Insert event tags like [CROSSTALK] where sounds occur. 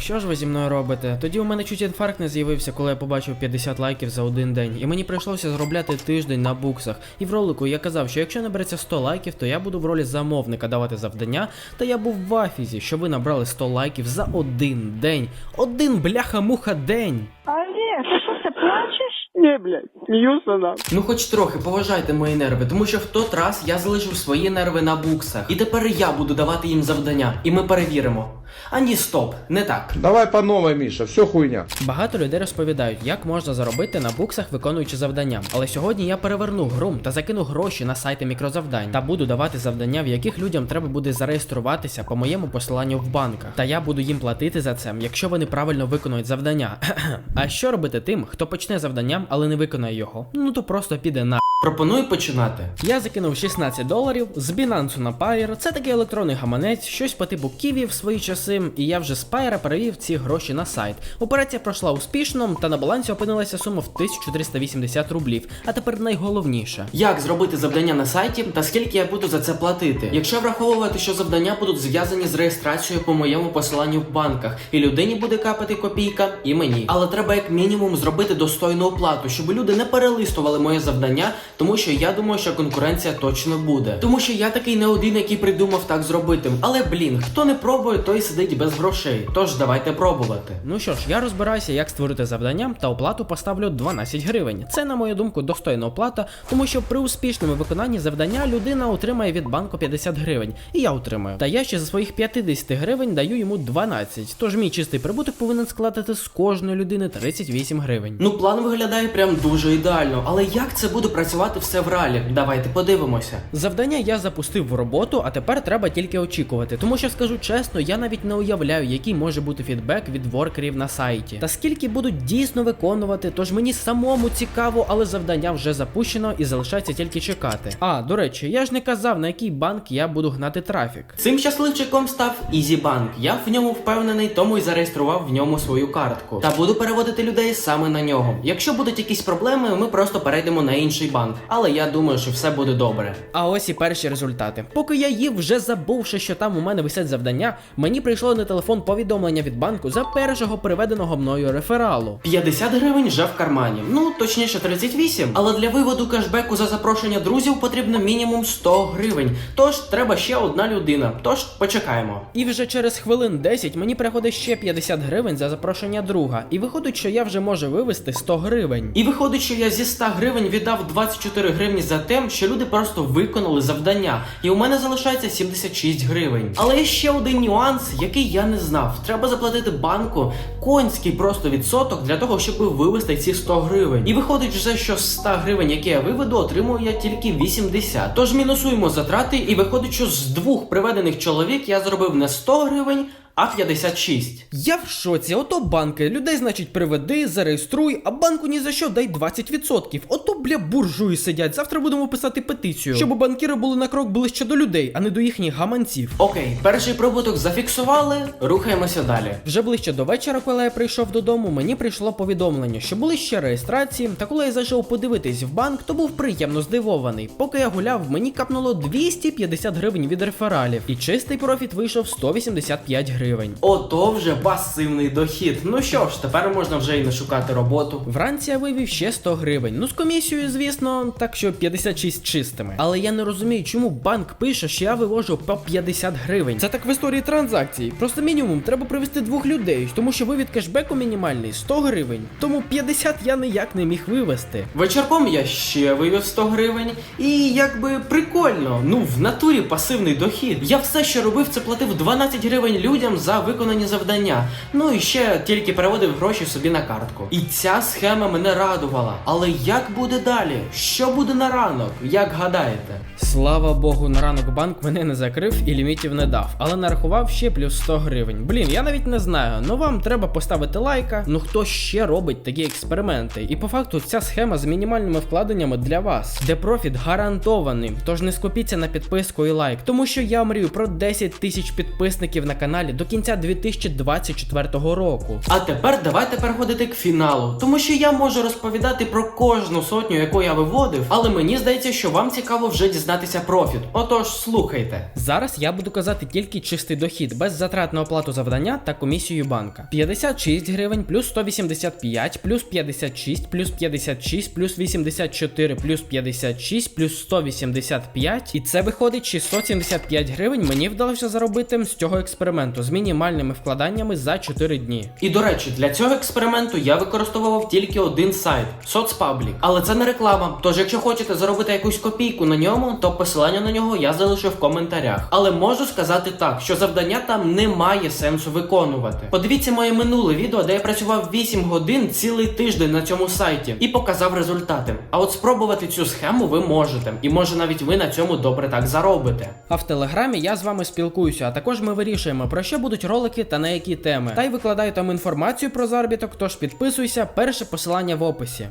Що ж ви зі мною робите? Тоді у мене чуть інфаркт не з'явився, коли я побачив 50 лайків за один день. І мені прийшлося зробляти тиждень на буксах. І в ролику я казав, що якщо набереться 100 лайків, то я буду в ролі замовника давати завдання. Та я був в афізі, що ви набрали 100 лайків за один день. Один бляха-муха день. Олег, ты что, ты плачешь? Не, блядь, смеюся на. Ну хоч трохи поважайте мої нерви, тому що в той раз я залишив свої нерви на буксах. І тепер я буду давати їм завдання, і ми перевіримо. А ні, стоп, не так. Давай по новой, Миша, все хуйня. Багато людей розповідають, як можна заробити на буксах, виконуючи завдання. Але сьогодні я переверну гру та закину гроші на сайти мікрозавдань та буду давати завдання, в яких людям треба буде зареєструватися по моєму посиланню в банках. Та я буду їм платити за це, якщо вони правильно виконують завдання. [COUGHS] а що робити тим, хто почне завданням, але не виконає його? Ну то просто піде на. Пропоную починати. Я закинув 16 доларів з Binance на Pair. Це такий електронний гаманець, щось по типу Ківі в свої часи, і я вже з Pair перевів ці гроші на сайт. Операція пройшла успішно, та на балансі опинилася сума в 1380 рублів. А тепер найголовніше. Як зробити завдання на сайті та скільки я буду за це платити? Якщо враховувати, що завдання будуть зв'язані з реєстрацією по моєму посиланню в банках, і людині буде капати копійка, і мені. Але треба як мінімум зробити достойну оплату, щоб люди не перелистували моє завдання, тому що я думаю, що конкуренція точно буде. Тому що я такий не один, який придумав так зробити. Але блін, хто не пробує, той сидить без грошей. Тож давайте пробувати. Ну що ж, я розбираюся, як створити завдання, та оплату поставлю 12 гривень. Це, на мою думку, достойна оплата, тому що при успішному виконанні завдання людина отримає від банку 50 гривень, і я отримаю. Та я ще за своїх 50 гривень даю йому 12. Тож мій чистий прибуток повинен складати з кожної людини 38 гривень. Ну, план виглядає прям дуже ідеально, але як це буде працювати все в реалі? Давайте подивимося. Завдання я запустив в роботу, а тепер треба тільки очікувати. Тому що скажу чесно, я навіть не уявляю, який може бути фідбек від воркерів на сайті. Та скільки будуть дійсно виконувати, тож мені самому цікаво, але завдання вже запущено і залишається тільки чекати. А, до речі, я ж не казав, на який банк я буду гнати трафік. Цим щасливчиком став EasyBank. Я в ньому впевнений, тому й зареєстрував в ньому свою картку. Та буду переводити людей саме на нього. Якщо будуть якісь проблеми, ми просто перейдемо на інший банк. Але я думаю, що все буде добре. А ось і перші результати. Поки я їв, вже забувши, що там у мене висять завдання, мені прийшло на телефон повідомлення від банку за першого переведеного мною рефералу. 50 гривень вже в кармані. Ну, точніше 38. Але для виводу кешбеку за запрошення друзів потрібно мінімум 100 гривень. Тож треба ще одна людина. Тож почекаємо. І вже через хвилин 10 мені приходить ще 50 гривень за запрошення друга. І виходить, що я вже можу вивести 100 гривень. І виходить, що я зі 100 гривень віддав 24 гривні за те, що люди просто виконали завдання. І у мене залишається 76 гривень. Але є ще один нюанс, який я не знав. Треба заплатити банку конський просто відсоток для того, щоб вивести ці 100 гривень. І виходить вже, що з 100 гривень, які я виведу, отримую я тільки 80. Тож мінусуємо затрати, і виходить, що з двох приведених чоловік я зробив не 100 гривень. А 56. Я в шоці, ото банки. Людей, значить, приведи, зареєструй, а банку ні за що дай 20%. Ото бля буржуї сидять. Завтра будемо писати петицію, щоб банкіри були на крок ближче до людей, а не до їхніх гаманців. Окей, перший прибуток зафіксували, рухаємося далі. Вже ближче до вечора, коли я прийшов додому, мені прийшло повідомлення, що були ще реєстрації. Та коли я зайшов подивитись в банк, то був приємно здивований. Поки я гуляв, мені капнуло 250 гривень від рефералів, і чистий профіт вийшов 185 гривень. Ото вже пасивний дохід. Ну що ж, тепер можна вже і не шукати роботу. Вранці я вивів ще 100 гривень. Ну з комісією, звісно, так що 56 чистими. Але я не розумію, чому банк пише, що я вивожу по 50 гривень. Це так в історії транзакцій. Просто мінімум треба привести двох людей, тому що вивід кешбеку мінімальний 100 гривень. Тому 50 я ніяк не міг вивести. Вечірком я ще вивів 100 гривень. І якби прикольно. Ну, в натурі пасивний дохід. Я все, що робив, це платив 12 гривень людям за виконані завдання. Ну і ще тільки переводив гроші собі на картку. І ця схема мене радувала. Але як буде далі? Що буде на ранок? Як гадаєте? Слава Богу, на ранок банк мене не закрив і лімітів не дав, але нарахував ще плюс 100 гривень. Блін, я навіть не знаю. Ну вам треба поставити лайка. Ну хто ще робить такі експерименти? І по факту ця схема з мінімальними вкладеннями для вас, де профіт гарантований. Тож не скупіться на підписку і лайк, тому що я мрію про 10 тисяч підписників на каналі до кінця 2024 року. А тепер давайте переходити к фіналу, тому що я можу розповідати про кожну сотню, яку я виводив, але мені здається, що вам цікаво вже дізнатися профіт. Отож, слухайте. Зараз я буду казати тільки чистий дохід без затрат на оплату завдання та комісію банка. 56 гривень, плюс 185, плюс 56, плюс 56, плюс 84, плюс 56, плюс 185. І це виходить 675 гривень. Мені вдалося заробити з цього експерименту з мінімальними вкладаннями за 4 дні. І до речі, для цього експерименту я використовував тільки один сайт соцпаблік. Але це не реклама. Тож, якщо хочете заробити якусь копійку на ньому, то посилання на нього я залишу в коментарях. Але можу сказати так, що завдання там немає сенсу виконувати. Подивіться моє минуле відео, де я працював 8 годин цілий тиждень на цьому сайті і показав результати. А от спробувати цю схему ви можете, і може навіть ви на цьому добре так заробите. А в телеграмі я з вами спілкуюся, а також ми вирішуємо про що будуть ролики та на які теми. Та й викладаю там інформацію про заробіток, тож підписуйся, перше посилання в описі.